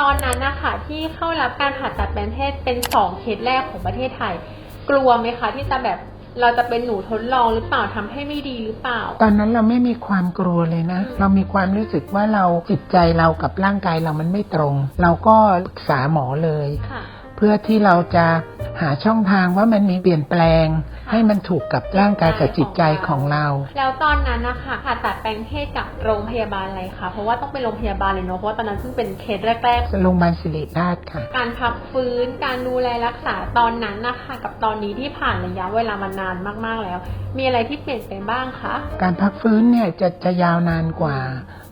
ตอนนั้นนะคะที่เข้ารับการผ่าตัดแปลงเพศเป็นสองเคสแรกของประเทศไทย กลัวไหมคะที่จะแบบเราจะเป็นหนูทดลองหรือเปล่าทำให้ไม่ดีหรือเปล่า ตอนนั้นเราไม่มีความกลัวเลยนะ เรามีความรู้สึกว่าเราจิตใจเรากับร่างกายเรามันไม่ตรง เราก็ปรึกษาหมอเลยค่ะเพื่อที่เราจะหาช่องทางว่ามันมีเปลี่ยนแปลง ให้มันถูกกับร่างกายกับจิตใจของเรา แล้วตอนนั้นนะคะผ่าตัดแปลงเพศกับโรงพยาบาลอะไรคะเพราะว่าต้องเป็นโรงพยาบาลเลยเนาะเพราะว่าตอนนั้นเพิ่งเป็นเคสแรกโรงพยาบาลศิริราชค่ะๆการพักฟื้นการดูแลรักษาตอนนั้นนะคะกับตอนนี้ที่ผ่านระยะเวลามานานมากๆแล้ว มีอะไรที่เปลี่ยนไปบ้างคะการพักฟื้นเนี่ยจะจะยาวนานกว่า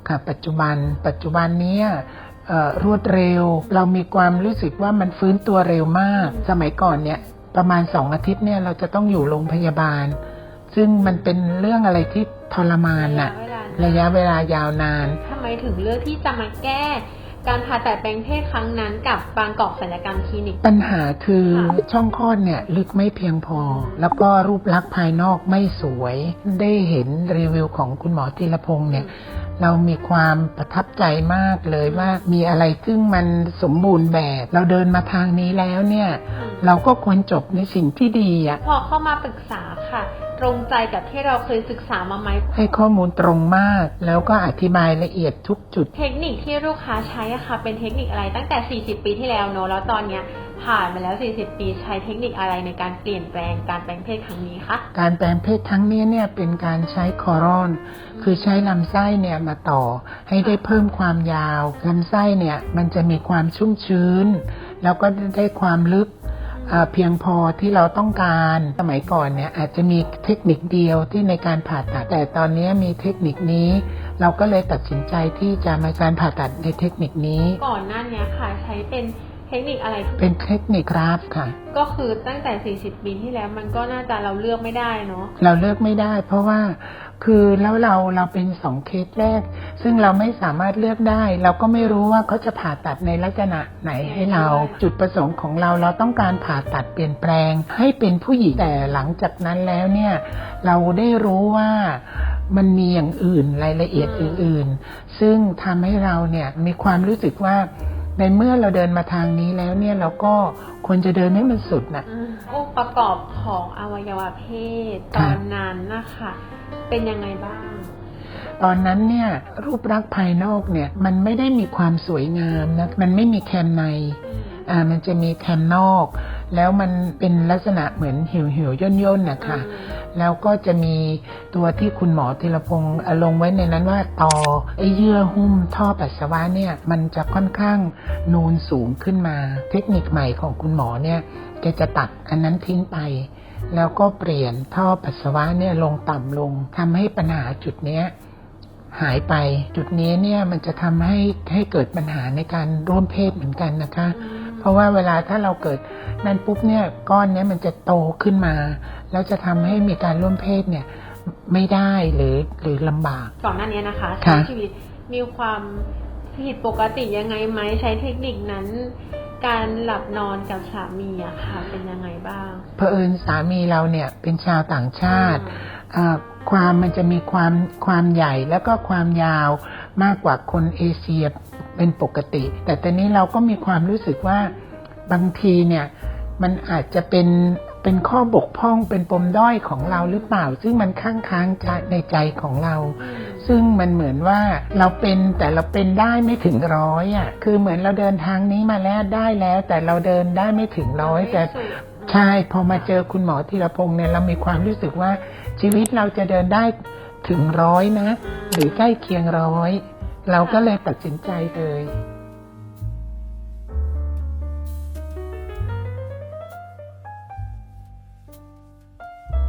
ค่ะปัจจุบันปัจจุบันเนี้ยเอ่อ รวดเร็ว เรามีความรู้สึกว่ามันฟื้นตัวเร็วมาก สมัยก่อนเนี่ยประมาณสองอาทิตย์เนี่ยเราจะต้องอยู่โรงพยาบาล ซึ่งมันเป็นเรื่องอะไรที่ทรมานอะระระยะยะเวเวลาลายาวนานทำไมถึงเลือกที่จะมาแก้การผ่าตัดแปลงเพศครั้งนั้นกับบางกอกศัลยกรรมคลินิก ปัญหาคือค่ะช่องคลอดเนี่ยลึกไม่เพียงพอ แล้วก็รูปลักษณ์ภายนอกไม่สวย ได้เห็นรีวิวของคุณหมอธีรพงษ์เนี่ย เรามีความประทับใจมากเลยว่ามีอะไรซึ่งมันสมบูรณ์แบบ เราเดินมาทางนี้แล้วเนี่ยอืมเราก็ควรจบในสิ่งที่ดีอะพอเข้ามาปรึกษาค่ะ ตรงใจกับที่เราเคยศึกษามาไหมให้ข้อมูลตรงมาก แล้วก็อธิบายละเอียดทุกจุด เทคนิคที่ลูกค้าใช้อะค่ะ เป็นเทคนิคอะไรตั้งแต่ 40 ปีที่แล้วเนอะแล้วตอนเนี้ยผ่านมาแล้ว 40 ปีใช้เทคนิคอะไรในการเปลี่ยนแปลงการแปลงเพศครั้งนี้คะ การแปลงเพศครั้งนี้เนี่ยเป็นการใช้คอรอน คือใช้ลำไส้เนี่ยมาต่อ ให้ได้เพิ่มความยาวลำไส้เนี่ยมันจะมีความชุ่มชื้น แล้วก็ได้ความลึกเอ่อเพียงพอที่เราต้องการสมัยก่อนเนี่ยอาจจะมีเทคนิคเดียวที่ในการผ่าตัด แต่ตอนนี้มีเทคนิคนี้ เราก็เลยตัดสินใจที่จะมาการผ่าตัดในเทคนิคนี้ก่อนหน้าเนี้ยค่ะใช้เป็นเทคนิคอะไรทุกเป็นเทคนิคกราฟค่ะ ก็คือตั้งแต่ 40 ปีที่แล้วมันก็น่าจะเราเลือกไม่ได้เนาะเราเลือกไม่ได้ เพราะว่า คือแล้วเราเราเป็นสองเคสแรก ซึ่งเราไม่สามารถเลือกได้ เราก็ไม่รู้ว่าเขาจะผ่าตัดในลักษณะไหนให้เรา จุดประสงค์ของเราเราต้องการผ่าตัดเปลี่ยนแปลง ให้เป็นผู้หญิงแต่หลังจากนั้นแล้วเนี่ยเราได้รู้ว่ามันมีอย่างอื่นรายละเอียดอื่น ๆ ซึ่งทำให้เราเนี่ยมีความรู้สึกว่า ในเมื่อเราเดินมาทางนี้แล้วเนี่ยเราก็ควรจะเดินให้มันสุดน่ะอืมองค์ประกอบของอวัยวะเพศตค่ะอนนั้นนะคะเป็นยังไงบ้าง ตอนนั้นเนี่ยรูปลักษณ์ภายนอกเนี่ยมันไม่ได้มีความสวยงามนะมันไม่มีแคมในอ่ามันจะมีแคมนอก แล้วมันเป็นลักษณะเหมือนเหี่ยวเหี่ยวย่นย่นๆนะคะ แล้วก็จะมีตัวที่คุณหมอธีรพงศ์ลงไว้ในนั้นว่าตอไอเยื่อหุ้มท่อปัสสาวะเนี่ยมันจะค่อนข้างนูนสูงขึ้นมา เทคนิคใหม่ของคุณหมอเนี่ยแกจะตัดอันนั้นทิ้งไป แล้วก็เปลี่ยนท่อปัสสาวะเนี่ยลงต่ำลงทำให้ปัญหาจุดเนี้ยหายไปจุดนี้เนี่ยมันจะทำให้ให้เกิดปัญหาในการร่วมเพศเหมือนกันนะคะ เพราะว่าเวลาถ้าเราเกิดนั่นปุ๊บเนี่ยก้อนเนี้ยมันจะโตขึ้นมา แล้วจะทำให้มีการร่วมเพศเนี่ยไม่ได้หรือหรือลำบากก่อนหน้านี้นะคะใช้ค่ะชีวิตมีความผิดปกติยังไงไหมใช้เทคนิคนั้น การหลับนอนกับสามีอะค่ะเป็นยังไงบ้างเผอิญสามีเราเนี่ยเป็นชาวต่างชาติอ่าความมันจะมีความความใหญ่แล้วก็ความยาวมากกว่าคนเอเชียเป็นปกติ แต่ตอนนี้เราก็มีความรู้สึกว่าบางทีเนี่ยมันอาจจะเป็น เป็นข้อบกพร่องเป็นปมด้อยของเราหรือเปล่า ซึ่งมันค้างค้างในใจของเรา ซึ่งมันเหมือนว่าเราเป็นแต่เราเป็นได้ไม่ถึงร้อยอะคือเหมือนเราเดินทางนี้มาแล้วได้แล้ว แต่เราเดินได้ไม่ถึงร้อยแต่ใช่พอมาเจอคุณหมอธีรพงศ์เนี่ยเรามีความรู้สึกว่าชีวิตเราจะเดินได้ถึงร้อยนะ หรือใกล้เคียงร้อย เราก็เลยตัดสินใจเลย